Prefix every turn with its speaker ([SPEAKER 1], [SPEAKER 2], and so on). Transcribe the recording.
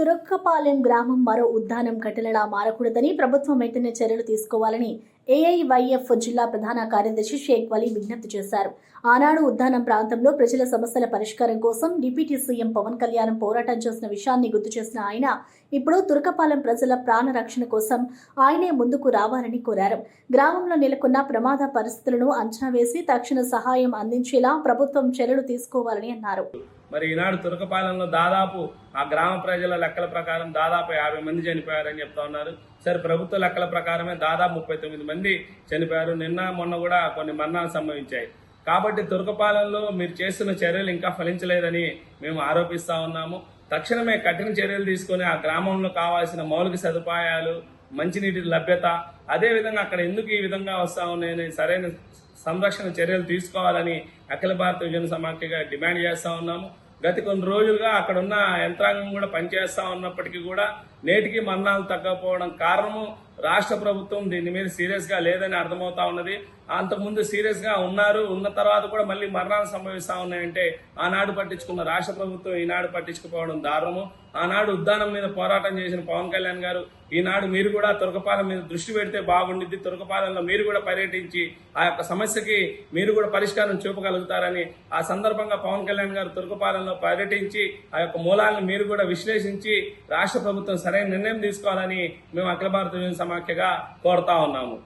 [SPEAKER 1] తురక్కపాలెం గ్రామం మరో ఉద్దానం కట్టెలలా మారకూడదని ప్రభుత్వం వెంటనే చర్యలు తీసుకోవాలని ఏఐవైఎఫ్ జిల్లా ప్రధాన కార్యదర్శి షేక్ వలీ విజ్ఞప్తి చేశారు. ఆనాడు ఉద్దానం ప్రాంతంలో ప్రజల సమస్యల పరిష్కారం కోసం డిప్యూటీ సీఎం పవన్ కళ్యాణ్ పోరాటం చేసిన విషయాన్ని గుర్తు చేసిన ఆయన ఇప్పుడు తురకపాలెం ప్రజల ప్రాణ రక్షణ కోసం ఆయనే ముందుకు రావాలని కోరారు. గ్రామంలో నెలకొన్న ప్రమాద పరిస్థితులను అంచనా వేసి తక్షణ సహాయం అందించేలా ప్రభుత్వం చర్యలు తీసుకోవాలని అన్నారు.
[SPEAKER 2] మరి ఈనాడు తురకపాలెంలో దాదాపు ఆ గ్రామ ప్రజల లెక్కల ప్రకారం దాదాపు యాభై మంది చనిపోయారని చెప్తా ఉన్నారు. సరే ప్రభుత్వ లెక్కల ప్రకారమే దాదాపు ముప్పై తొమ్మిది మంది చనిపోయారు. నిన్న మొన్న కూడా కొన్ని మరణాలు సంభవించాయి. కాబట్టి దుర్గపాలెంలో మీరు చేస్తున్న చర్యలు ఇంకా ఫలించలేదని మేము ఆరోపిస్తా ఉన్నాము. తక్షణమే కఠిన చర్యలు తీసుకొని ఆ గ్రామంలో కావాల్సిన మౌలిక సదుపాయాలు మంచినీటి లభ్యత అదేవిధంగా అక్కడ ఎందుకు ఈ విధంగా వస్తా ఉన్నాయని సరైన సంరక్షణ చర్యలు తీసుకోవాలని అఖిల భారత విజన సమాఖ్యగా డిమాండ్ చేస్తా ఉన్నాము. గత కొన్ని రోజులుగా అక్కడ ఉన్న యంత్రాంగం కూడా పనిచేస్తా ఉన్నప్పటికీ కూడా నేటికి మరణాలు తగ్గకపోవడం కారణము రాష్ట్ర ప్రభుత్వం దీని మీద సీరియస్గా లేదని అర్థమవుతా ఉన్నది. అంతకుముందు సీరియస్గా ఉన్నారు ఉన్న తర్వాత కూడా మళ్ళీ మరణాలు సంభవిస్తా ఉన్నాయంటే ఆనాడు పట్టించుకున్న రాష్ట్ర ప్రభుత్వం ఈనాడు పట్టించుకుపోవడం దారుణము. ఆనాడు ఉద్దానం మీద పోరాటం చేసిన పవన్ కళ్యాణ్ గారు ఈనాడు మీరు కూడా తురకపాలెం మీద దృష్టి పెడితే బాగుండిద్ది. తురకపాలెంలో మీరు కూడా పర్యటించి ఆ యొక్క సమస్యకి మీరు కూడా పరిష్కారం చూపగలుగుతారని ఆ సందర్భంగా పవన్ కళ్యాణ్ గారు తురకపాలెంలో పర్యటించి ఆ యొక్క మూలాలను మీరు కూడా విశ్లేషించి రాష్ట్ర ప్రభుత్వం సరైన నిర్ణయం తీసుకోవాలని మేము అఖిల భారత సమాఖ్యగా కోరుతా ఉన్నాము.